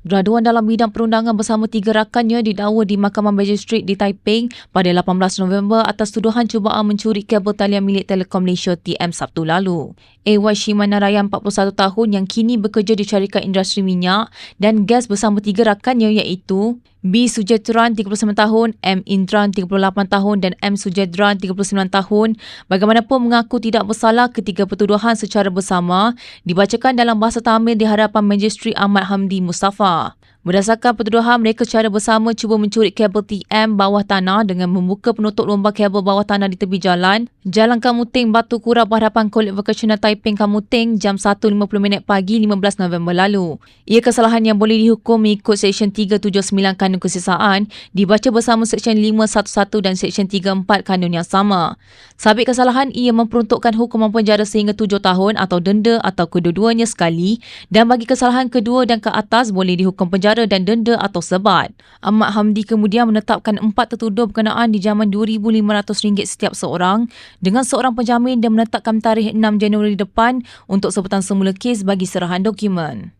Graduan dalam bidang perundangan bersama tiga rakannya didakwa di Mahkamah Magistrate di Taiping pada 18 November atas tuduhan cubaan mencuri kabel talian milik Telekom Malaysia TM Sabtu lalu. AY Shimana Raya 41 tahun yang kini bekerja di syarikat industri minyak dan gas bersama tiga rakannya iaitu B. Sujetran 39 tahun, M. Indran 38 tahun dan M. Sujedran 39 tahun bagaimanapun mengaku tidak bersalah ketika pertuduhan secara bersama dibacakan dalam bahasa Tamil di hadapan Magistri Ahmad Hamdi Mustafa. Berdasarkan pertuduhan, mereka secara bersama cuba mencuri kabel TM bawah tanah dengan membuka penutup lubang kabel bawah tanah di tepi jalan, Jalan Kamuting Batu Kura berhadapan Kolej Vocational Taiping Kamuting jam 1.50 minit pagi 15 November lalu. Ia kesalahan yang boleh dihukum mengikut Seksyen 379 Kanun Kesisaan dibaca bersama Seksyen 511 dan Seksyen 34 Kanun yang sama. Sabit kesalahan, ia memperuntukkan hukuman penjara sehingga 7 tahun atau denda atau kedua-duanya sekali dan bagi kesalahan kedua dan ke atas boleh dihukum penjara penjara dan denda atau sebat. Ahmad Hamdi kemudian menetapkan empat tertuduh berkenaan di jaman RM2,500 setiap seorang dengan seorang penjamin dan menetapkan tarikh 6 Januari depan untuk sebutan semula kes bagi serahan dokumen.